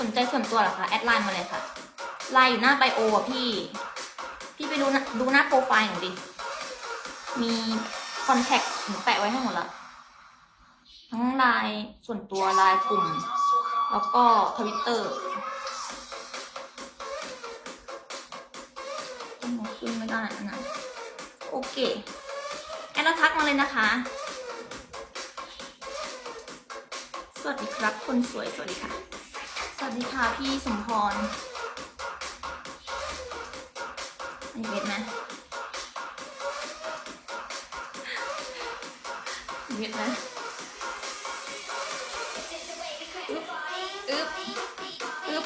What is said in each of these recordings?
สนใจส่วนตัวเหรอคะแอดไลน์มาเลยค่ะไลน์อยู่หน้าไบโออะพี่ พี่ไปดูนะดูหน้าโปรไฟล์หนูดิ มีคอนแทคหนูแปะไว้ให้หมดละทั้งไลน์ส่วนตัวไลน์กลุ่ม แล้วก็ทวิตเตอร์ขึ้นไม่ได้นะโอเค แอดแล้วทักมาเลยนะคะ สวัสดีครับ คนสวย สวัสดีค่ะ วัสดีค่ะพี่สมพรอันนี้เวทไหมเวทไหมอึ๊บอึ๊บอึ๊บ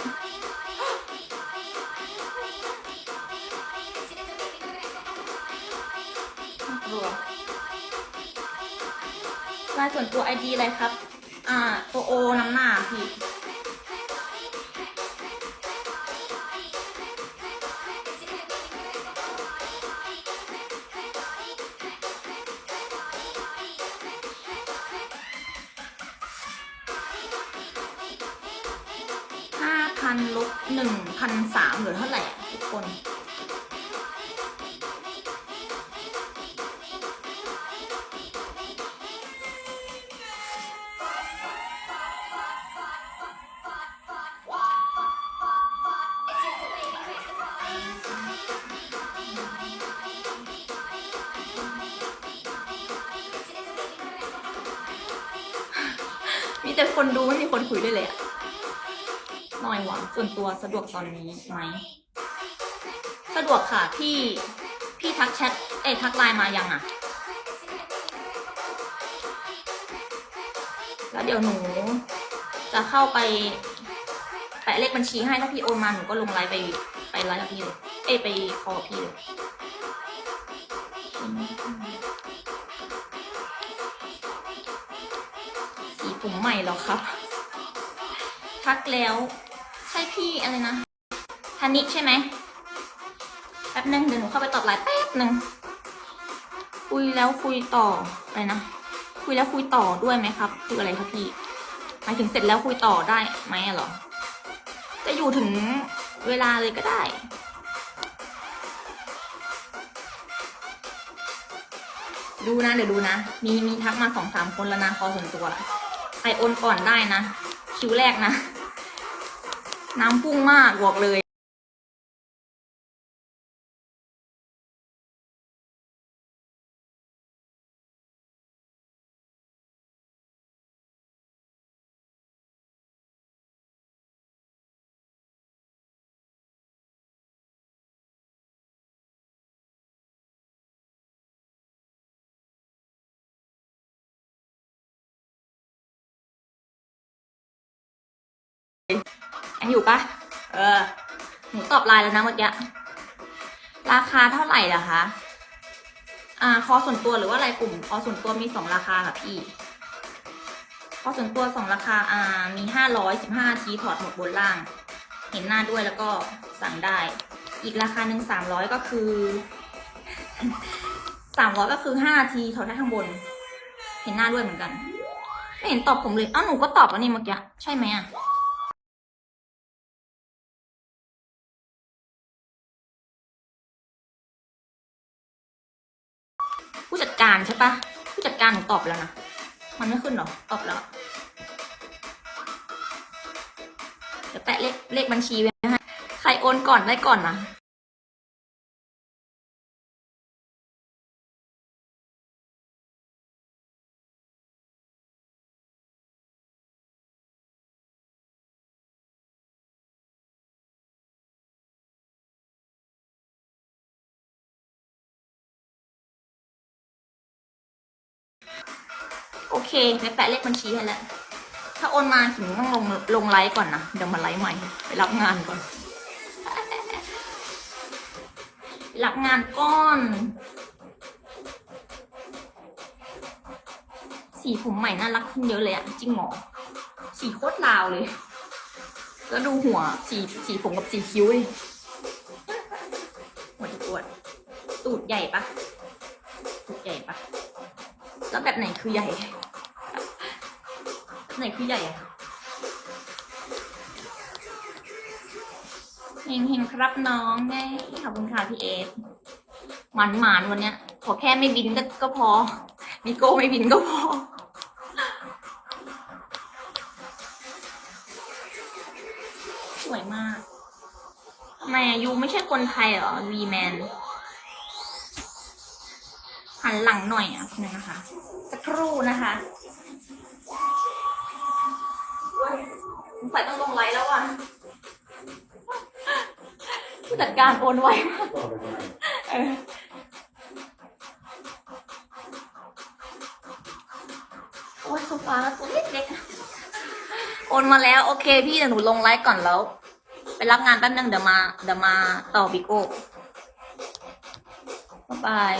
น่ากลัวลายส่วนตัวไอดีอะไรครับ อ่า ตัวโอน้ำหน้าพี่ พันลบหนึ่งพันสามเหลือเท่าไหร่ทุกคนมีแต่คนดูไม่มีคนคุยด้วยเลยอะ หน่อยหวังส่วนตัวสะดวกตอนนี้ไหมสะดวกค่ะพี่พี่ทักแชทเอ้ทักไลน์มายังอะแล้วเดี๋ยวหนู จะเข้าไป แปะเลขบัญชีให้ถ้าพี่โอนมาหนูก็ลงไลน์ไปไปไลน์กับพี่เลยเอ้ไปคอพี่เลยสีผมใหม่หรอครับ ทักแล้ว ช่พี่อะไรนะธนิใช่ไหมแป๊บนึงเดี๋ยวหนูเข้าไปตอบไลน์แป๊บนึงคุยแล้วคุยต่ออะไรนะคุยแล้วคุยต่อด้วยไหมครับ คืออะไรครับพี่หมายถึงเสร็จแล้วคุยต่อได้ไหมเหรอจะอยู่ถึงเวลาเลยก็ได้ดูนะเดี๋ยวดูนะ มีมีทักมาสองสามคนแล้วนะคอส่วนตัวใครโอนก่อนได้นะ คิวแรกนะ น้ำพุ่งมากบอกเลย ยังอยู่ปะเออ หนูตอบไลน์แล้วนะเมื่อกี้ ราคาเท่าไหร่ล่ะคะ อ่า คอส่วนตัวหรือว่าอะไรกลุ่ม คอส่วนตัวมีสองราคาค่ะพี่ คอส่วนตัวสองราคา อ่า มีห้าร้อยสิบห้าทีถอดหมดบนล่าง เห็นหน้าด้วยแล้วก็สั่งได้ อีกราคาหนึ่งสามร้อยก็คือสามร้อยก็คือห้าทีถอดได้ข้างบน เห็นหน้าด้วยเหมือนกัน ไม่เห็นตอบผมเลย เอ้าหนูก็ตอบแล้วนี่เมื่อกี้ ใช่ไหมอะ ผู้จัดการใช่ปะผู้จัดการหนูตอบแล้วนะ มันไม่ขึ้นหรอ ตอบแล้วเดี๋ยวแปะเลขเลขบัญชีไว้ให้ใครโอนก่อนได้ก่อนนะ เคไปแปะเลขบัญชีให้แล้วถ้าโอนมาถึงต้องลงลงไลฟ์ก่อนนะเดี๋ยวมาไลฟ์ใหม่ไปรับงานก่อนรับงานก้อน สีผมใหม่น่ารักขึ้นเยอะเลยอะจริงเหรอสีโคตรลาวเลย แล้วดูหัวสีสีผมกับสีคิ้วดิหัวจะปวดตูดใหญ่ปะตูดใหญ่ปะแล้วแบบไหนคือใหญ่ ไหนคือใหญ่อะเฮงเฮงครับน้องไงขอบคุณค่ะพี่เอฟหมันหมานวันเนี้ย ขอแค่ไม่บินก็ก็พอ มิโก้ไม่บินก็พอ สวยมากทำไมยูไม่ใช่คนไทยเหรอวีแมนหันหลังหน่อยอะคุณนะคะ สักครู่นะคะ สงสัยต้องลงไลน์แล้วอะผู้จัดการโอนไวมากเออโอ้ยโซฟาตัวเล็กๆโอนมาแล้วโอเค พี่เดี๋ยวหนูลงไลฟ์ก่อนแล้ว ไปรับงานแป๊บนึงเดี๋ยวมาเดี๋ยวมาต่อบิโก้บ๊ายบาย